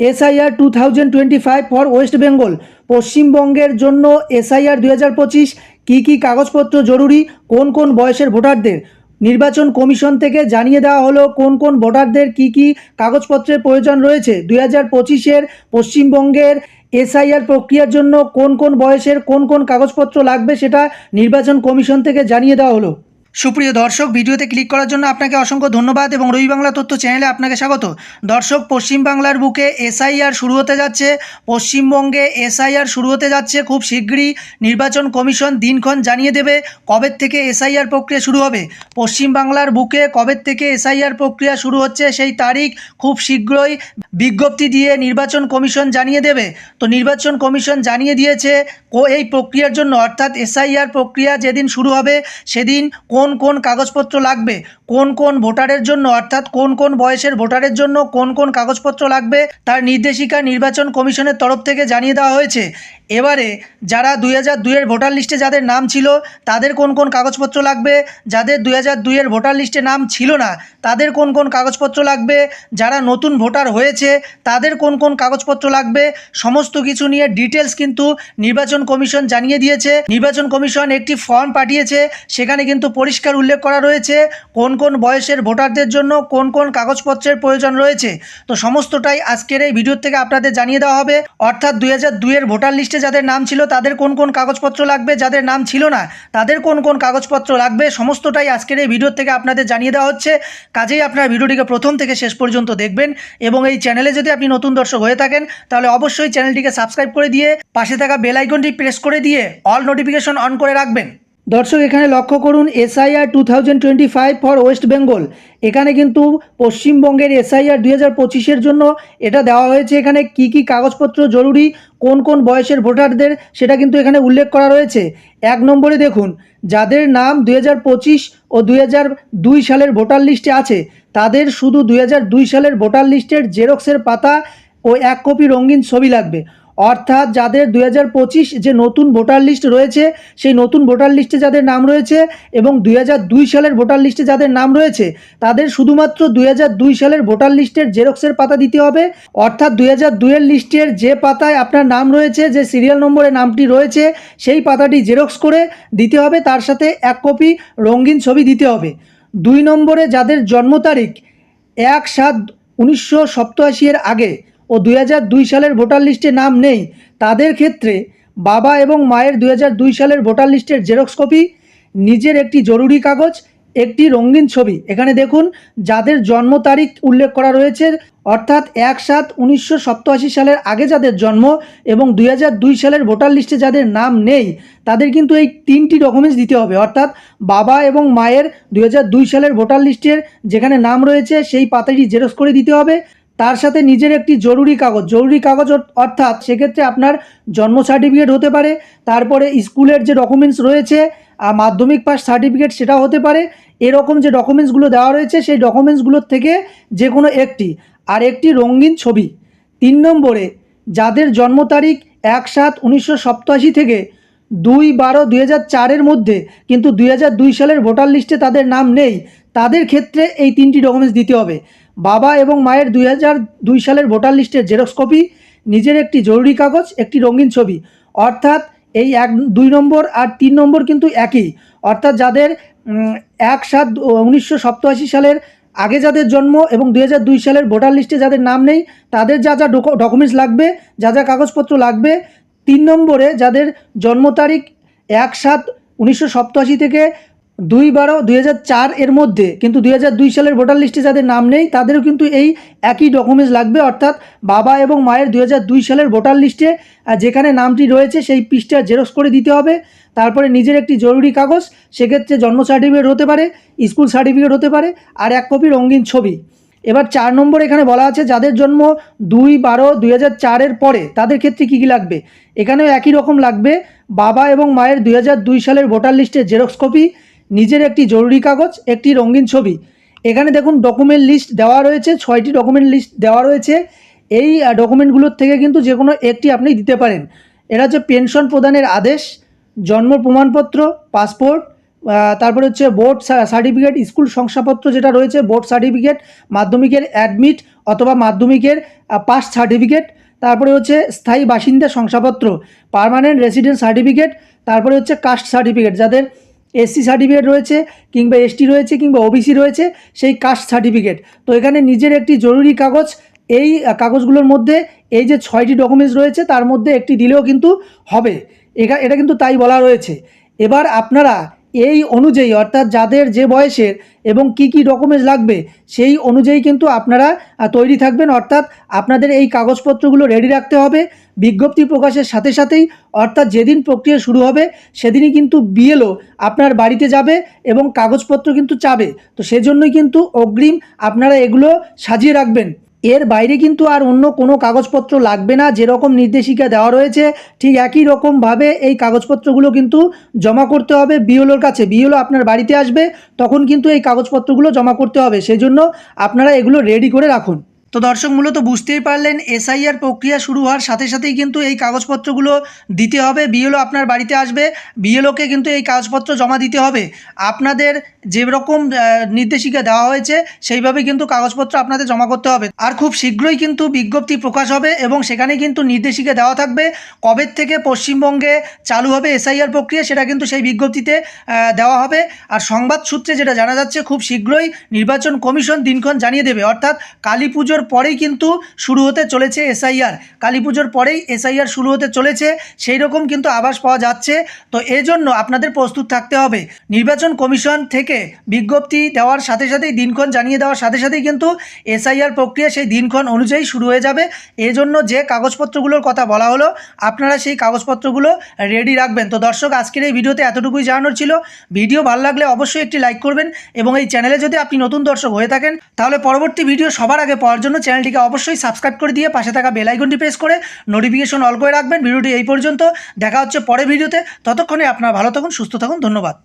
SIR two thousand twenty five for West Bengal পশ্চিমবঙ্গের জন্য SIR দুই হাজার পঁচিশ, কী কী কাগজপত্র জরুরি, কোন কোন বয়সের ভোটারদের? নির্বাচন কমিশন থেকে জানিয়ে দেওয়া হলো কোন কোন ভোটারদের কী কী কাগজপত্রের প্রয়োজন রয়েছে। দুই হাজার পঁচিশের পশ্চিমবঙ্গের এসআইআর প্রক্রিয়ার জন্য কোন কোন বয়সের কোন কোন কাগজপত্র লাগবে সেটা নির্বাচন কমিশন থেকে জানিয়ে দেওয়া হলো। সুপ্রিয় দর্শক, ভিডিওতে ক্লিক করার জন্য আপনাকে অসংখ্য ধন্যবাদ এবং রবি বাংলা তথ্য চ্যানেলে আপনাকে স্বাগত। দর্শক পশ্চিমবাংলার বুকে এসআইআর শুরু হতে যাচ্ছে। পশ্চিমবঙ্গে এসআইআর শুরু হতে যাচ্ছে। খুব শীঘ্রই নির্বাচন কমিশন দিনক্ষণ জানিয়ে দেবে কবে থেকে এসআইআর প্রক্রিয়া শুরু হবে। পশ্চিমবাংলার বুকে কবে থেকে এসআইআর প্রক্রিয়া শুরু হচ্ছে সেই তারিখ খুব শীঘ্রই বিজ্ঞপ্তি দিয়ে নির্বাচন কমিশন জানিয়ে দেবে। তো নির্বাচন কমিশন জানিয়ে দিয়েছে এই প্রক্রিয়ার জন্য অর্থাৎ এসআইআর প্রক্রিয়া যেদিন শুরু হবে, সেদিন কোন কোন কোন কাগজপত্র লাগবে? কোন কোন ভোটারের জন্য, অর্থাৎ কোন কোন বয়সের ভোটারের জন্য কোন কোন কাগজপত্র লাগবে, তার নির্দেশিকা নির্বাচন কমিশনের তরফ থেকে জানিয়ে দেওয়া হয়েছে। এবারে যারা দুই হাজার দুইয়ের ভোটার লিস্টে যাদের নাম ছিল, তাদের কোন কোন কাগজপত্র লাগবে? যাদের দুই হাজার দুইয়ের ভোটার লিস্টে নাম ছিল না, তাদের কোন কোন কাগজপত্র লাগবে? যারা নতুন ভোটার হয়েছে, তাদের কোন কোন কাগজপত্র লাগবে? সমস্ত কিছু নিয়ে ডিটেলস কিন্তু নির্বাচন কমিশন জানিয়ে দিয়েছে। নির্বাচন কমিশন একটি ফর্ম পাঠিয়েছে, সেখানে কিন্তু পরিষ্কার উল্লেখ করা রয়েছে কোন কোন বয়সের ভোটারদের জন্য কোন কোন কাগজপত্রের প্রয়োজন রয়েছে। তো সমস্তটাই আজকের এই ভিডিও থেকে আপনাদের জানিয়ে দেওয়া হবে। অর্থাৎ দুই হাজার দুইয়ের ভোটার লিস্টে যাদের নাম ছিল, তাদের কোন কোন কাগজপত্র লাগবে, যাদের নাম ছিল না, তাদের কোন কোন কাগজপত্র লাগবে, সমস্তটাই আজকের এই ভিডিও থেকে আপনাদের জানিয়ে দেওয়া হচ্ছে। কাজেই আপনারা ভিডিওটিকে প্রথম থেকে শেষ পর্যন্ত দেখবেন এবং এই চ্যানেলে যদি আপনি নতুন দর্শক হয়ে থাকেন, তাহলে অবশ্যই চ্যানেলটিকে সাবস্ক্রাইব করে দিয়ে পাশে থাকা বেল আইকনটি প্রেস করে দিয়ে অল নোটিফিকেশন অন করে রাখবেন। দর্শক, এখানে লক্ষ্য করুন SIR two thousand twenty five for West Bengal এখানে কিন্তু পশ্চিমবঙ্গের এসআইআর দুই হাজার পঁচিশের জন্য এটা দেওয়া হয়েছে। এখানে কি কি কাগজপত্র জরুরি, কোন কোন বয়সের ভোটারদের, সেটা কিন্তু এখানে উল্লেখ করা রয়েছে। এক নম্বরে দেখুন, যাদের নাম দুই হাজার পঁচিশ ও দুই হাজার দুই সালের ভোটার লিস্টে আছে, তাদের শুধু দুই হাজার দুই সালের ভোটার লিস্টের জেরক্সের পাতা ও এক কপি রঙিন ছবি লাগবে। অর্থাৎ যাদের দুই হাজার পঁচিশ যে নতুন ভোটার লিস্ট রয়েছে, সেই নতুন ভোটার লিস্টে যাদের নাম রয়েছে এবং দুই হাজার দুই সালের ভোটার লিস্টে যাদের নাম রয়েছে, তাদের শুধুমাত্র দুই হাজার দুই সালের ভোটার লিস্টের জেরক্সের পাতা দিতে হবে। অর্থাৎ দুই হাজার দুইয়ের লিস্টের যে পাতায় আপনার নাম রয়েছে, যে সিরিয়াল নম্বরে নামটি রয়েছে, সেই পাতাটি জেরক্স করে দিতে হবে। তার সাথে এক কপি রঙিন ছবি দিতে হবে। দুই নম্বরে যাদের জন্ম তারিখ এক সাত উনিশশো এর আগে ও দুই হাজার দুই সালের ভোটার লিস্টে নাম নেই। তাদের ক্ষেত্রে বাবা এবং মায়ের দুই হাজার দুই সালের ভোটার লিস্টের জেরক্স কপি, নিজের একটি জরুরি কাগজ, একটি রঙিন ছবি। এখানে দেখুন, যাদের জন্ম তারিখ উল্লেখ করা রয়েছে, অর্থাৎ এক সাত উনিশশো সালের আগে যাদের জন্ম এবং দুই হাজার দুই সালের ভোটার লিস্টে যাদের নাম নেই, তাদের কিন্তু এই তিনটি ডকুমেন্টস দিতে হবে। অর্থাৎ বাবা এবং মায়ের দুই হাজার দুই সালের ভোটার লিস্টের যেখানে নাম রয়েছে, সেই পাতাটি জেরক্স করে দিতে হবে। তার সাথে নিজের একটি জরুরি কাগজ জরুরি কাগজ অর্থাৎ সেক্ষেত্রে আপনার জন্ম সার্টিফিকেট হতে পারে, তারপরে স্কুলের যে ডকুমেন্টস রয়েছে আর মাধ্যমিক পাস সার্টিফিকেট সেটাও হতে পারে, এরকম যে ডকুমেন্টসগুলো দেওয়া রয়েছে, সেই ডকুমেন্টসগুলোর থেকে যে কোনো একটি, আর একটি রঙিন ছবি। তিন নম্বরে, যাদের জন্ম তারিখ এক সাত উনিশশো থেকে দুই বারো দুই চারের মধ্যে, কিন্তু দুই হাজার দুই সালের ভোটার লিস্টে তাদের নাম নেই, তাদের ক্ষেত্রে এই তিনটি ডকুমেন্টস দিতে হবে। বাবা এবং মায়ের দুই দুই সালের ভোটার লিস্টের জেরক্স কপি, নিজের একটি জরুরি কাগজ, একটি রঙিন ছবি। অর্থাৎ এই এক, দুই নম্বর আর তিন নম্বর কিন্তু একই। অর্থাৎ যাদের এক সাত উনিশশো সালের আগে যাদের জন্ম এবং দুই হাজার দুই সালের ভোটার লিস্টে যাদের নাম নেই, তাদের যা যা ডকুমেন্টস লাগবে, যা যা কাগজপত্র লাগবে, তিন নম্বরে যাদের জন্ম তারিখ এক সাত উনিশশো থেকে দুই বারো, দুই এর মধ্যে, কিন্তু দুই হাজার দুই সালের ভোটার লিস্টে যাদের নাম নেই, তাদেরও কিন্তু এই একই ডকুমেন্টস লাগবে, অর্থাৎ বাবা এবং মায়ের দুই হাজার দুই সালের ভোটার লিস্টে যেখানে নামটি রয়েছে সেই পৃষ্ঠা জেরক্স করে দিতে হবে। তারপরে নিজের একটি জরুরি কাগজ, সেক্ষেত্রে জন্ম সার্টিফিকেট হতে পারে, স্কুল সার্টিফিকেট হতে পারে, আর এক কপি রঙিন ছবি। এবার চার নম্বর এখানে বলা আছে, যাদের জন্ম দুই বারো, দুই হাজার চারের পরে, তাদের ক্ষেত্রে কী কী লাগবে? এখানেও একই রকম লাগবে, বাবা এবং মায়ের দুই হাজার দুই সালের ভোটার লিস্টের জেরক্স কপি নিজের একটি জরুরি কাগজ, একটি রঙিন ছবি। এখানে দেখুন ডকুমেন্ট লিস্ট দেওয়া রয়েছে, ছয়টি ডকুমেন্ট লিস্ট দেওয়া রয়েছে। এই ডকুমেন্টগুলোর থেকে কিন্তু যে কোনো একটি আপনি দিতে পারেন। এরা হচ্ছে পেনশন প্রদানের আদেশ, জন্ম প্রমাণপত্র পাসপোর্ট তারপরে হচ্ছে বোর্ড সার্টিফিকেট স্কুল শংসাপত্র যেটা রয়েছে বোর্ড সার্টিফিকেট মাধ্যমিকের অ্যাডমিট অথবা মাধ্যমিকের পাস সার্টিফিকেট তারপরে হচ্ছে স্থায়ী বাসিন্দা শংসাপত্র পার্মানেন্ট রেসিডেন্ট সার্টিফিকেট তারপরে হচ্ছে কাস্ট সার্টিফিকেট যাদের এসসি সার্টিফিকেট রয়েছে কিংবা এসটি রয়েছে কিংবা ওবিসি রয়েছে, সেই কাস্ট সার্টিফিকেট তো এখানে নিজের একটি জরুরি কাগজ, এই কাগজগুলোর মধ্যে এই যে ছয়টি ডকুমেন্টস রয়েছে, তার মধ্যে একটি দিলেও কিন্তু হবে। এটা কিন্তু তাই বলা রয়েছে। এবার আপনারা এই অনুযায়ী, অর্থাৎ যাদের যে বয়সের এবং কি কি ডকুমেন্টস লাগবে, সেই অনুযায়ী কিন্তু আপনারা তৈরি থাকবেন। অর্থাৎ আপনাদের এই কাগজপত্রগুলো রেডি রাখতে হবে। বিজ্ঞপ্তি প্রকাশের সাথে সাথেই, অর্থাৎ যেদিন প্রক্রিয়া শুরু হবে, সেদিনই কিন্তু বিএলও আপনার বাড়িতে যাবে এবং কাগজপত্র কিন্তু চাবে। তো সেজন্যই কিন্তু অগ্রিম আপনারা এগুলো সাজিয়ে রাখবেন। এর বাইরে কিন্তু আর অন্য কোনো কাগজপত্র লাগবে না, যেরকম নির্দেশিকা দেওয়া রয়েছে, ঠিক একই রকমভাবে এই কাগজপত্রগুলো কিন্তু জমা করতে হবে বিওলোর কাছে। বিওলো আপনার বাড়িতে আসবে, তখন কিন্তু এই কাগজপত্রগুলো জমা করতে হবে। সেজন্য আপনারা এগুলো রেডি করে রাখুন। তো দর্শক মূলত বুঝতেই পারলেন, এসআইআর প্রক্রিয়া শুরু হওয়ার সাথে সাথেই কিন্তু এই কাগজপত্রগুলো দিতে হবে। বিএলও আপনার বাড়িতে আসবে, বিএলওকে কিন্তু এই কাগজপত্র জমা দিতে হবে। আপনাদের যেরকম নির্দেশিকা দেওয়া হয়েছে, সেইভাবে কিন্তু কাগজপত্র আপনাদের জমা করতে হবে। আর খুব শীঘ্রই কিন্তু বিজ্ঞপ্তি প্রকাশ হবে এবং সেখানে কিন্তু নির্দেশিকা দেওয়া থাকবে, কবে থেকে পশ্চিমবঙ্গে চালু হবে এসআইআর প্রক্রিয়া সেটা কিন্তু সেই বিজ্ঞপ্তিতে দেওয়া হবে। আর সংবাদ সূত্রে যেটা জানা যাচ্ছে, খুব শীঘ্রই নির্বাচন কমিশন দিনক্ষণ জানিয়ে দেবে। অর্থাৎ কালী পুজোর পরেই কিন্তু শুরু হতে চলেছে এসআইআর কালী পুজোর পরেই এসআইআর শুরু হতে চলেছে, সেই রকম কিন্তু আভাস পাওয়া যাচ্ছে। তো এজন্য আপনাদের প্রস্তুত থাকতে হবে। নির্বাচন কমিশন থেকে বিজ্ঞপ্তি দেওয়ার সাথে সাথেই, দিনক্ষণ জানিয়ে দেওয়ার সাথে সাথেই কিন্তু এসআইআর প্রক্রিয়া সেই দিনক্ষণ অনুযায়ী শুরু হয়ে যাবে। এজন্য যে কাগজপত্রগুলোর কথা বলা হলো, আপনারা সেই কাগজপত্রগুলো রেডি রাখবেন। তো দর্শক, আজকের এই ভিডিওতে এতটুকুই জানানোর ছিল। ভিডিও ভালো লাগলে অবশ্যই একটি লাইক করবেন এবং এই চ্যানেলে যদি আপনি নতুন দর্শক হয়ে থাকেন, তাহলে পরবর্তী ভিডিও সবার আগে পাওয়ার জন্য চ্যানেলটিকে অবশ্যই সাবস্ক্রাইব করে দিয়ে পাশে থাকা বেলাইকনটি প্রেস করে নোটিফিকেশন অল করে রাখবেন। ভিডিওটি এই পর্যন্ত। দেখা হচ্ছে পরে ভিডিওতে। ততক্ষণে আপনারা ভালো থাকুন, সুস্থ থাকুন। ধন্যবাদ।